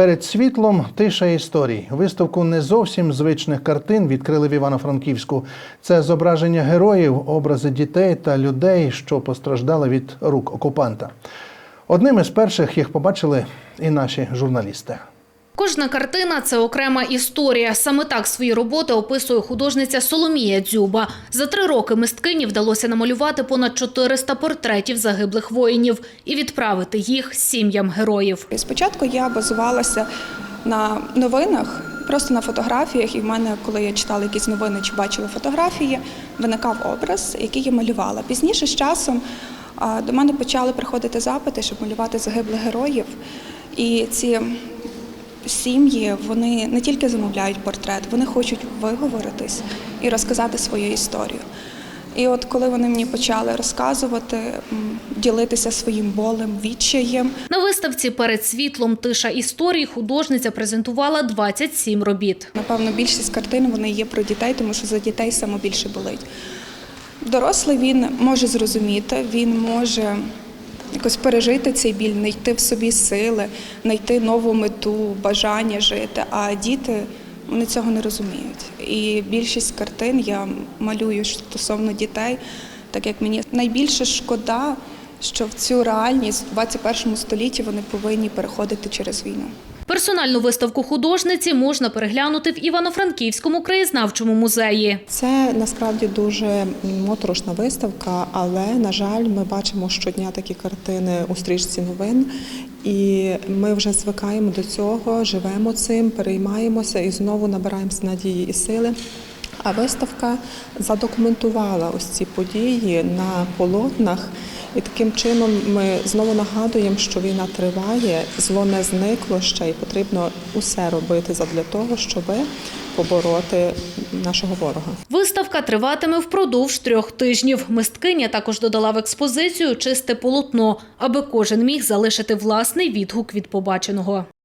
Перед світлом тиша історій. Виставку не зовсім звичних картин відкрили в Івано-Франківську. Це зображення героїв, образи дітей та людей, що постраждали від рук окупанта. Одним із перших їх побачили і наші журналісти. Кожна картина це окрема історія. Саме так свої роботи описує художниця Соломія Дзюба. За три роки мисткині вдалося намалювати понад 400 портретів загиблих воїнів і відправити їх сім'ям героїв. Спочатку я базувалася на новинах, просто на фотографіях. І в мене, коли я читала якісь новини чи бачила фотографії, виникав образ, який я малювала. Пізніше з часом до мене почали приходити запити, щоб малювати загиблих героїв. І ці сім'ї вони не тільки замовляють портрет, вони хочуть виговоритись і розказати свою історію. І от коли вони мені почали розказувати, ділитися своїм болем, відчаєм, На виставці перед світлом тиша історій художниця презентувала 27 робіт. Напевно, більшість картин вони є про дітей, тому що за дітей саме більше болить. Дорослий він може зрозуміти, він може якось пережити цей біль, знайти в собі сили, знайти нову мету, бажання жити. А діти вони цього не розуміють. І більшість картин я малюю стосовно дітей, так як мені найбільше шкода, що в цю реальність в 21 столітті вони повинні переходити через війну. Персональну виставку художниці можна переглянути в Івано-Франківському краєзнавчому музеї. Це насправді дуже моторошна виставка, але на жаль, ми бачимо щодня такі картини у стрічці новин, і ми вже звикаємо до цього, живемо цим, переймаємося і знову набираємося надії і сили. А виставка задокументувала ось ці події на полотнах. І таким чином ми знову нагадуємо, що війна триває, зло не зникло ще, і потрібно усе робити задля того, щоб побороти нашого ворога. Виставка триватиме впродовж трьох тижнів. Мисткиня також додала в експозицію чисте полотно, аби кожен міг залишити власний відгук від побаченого.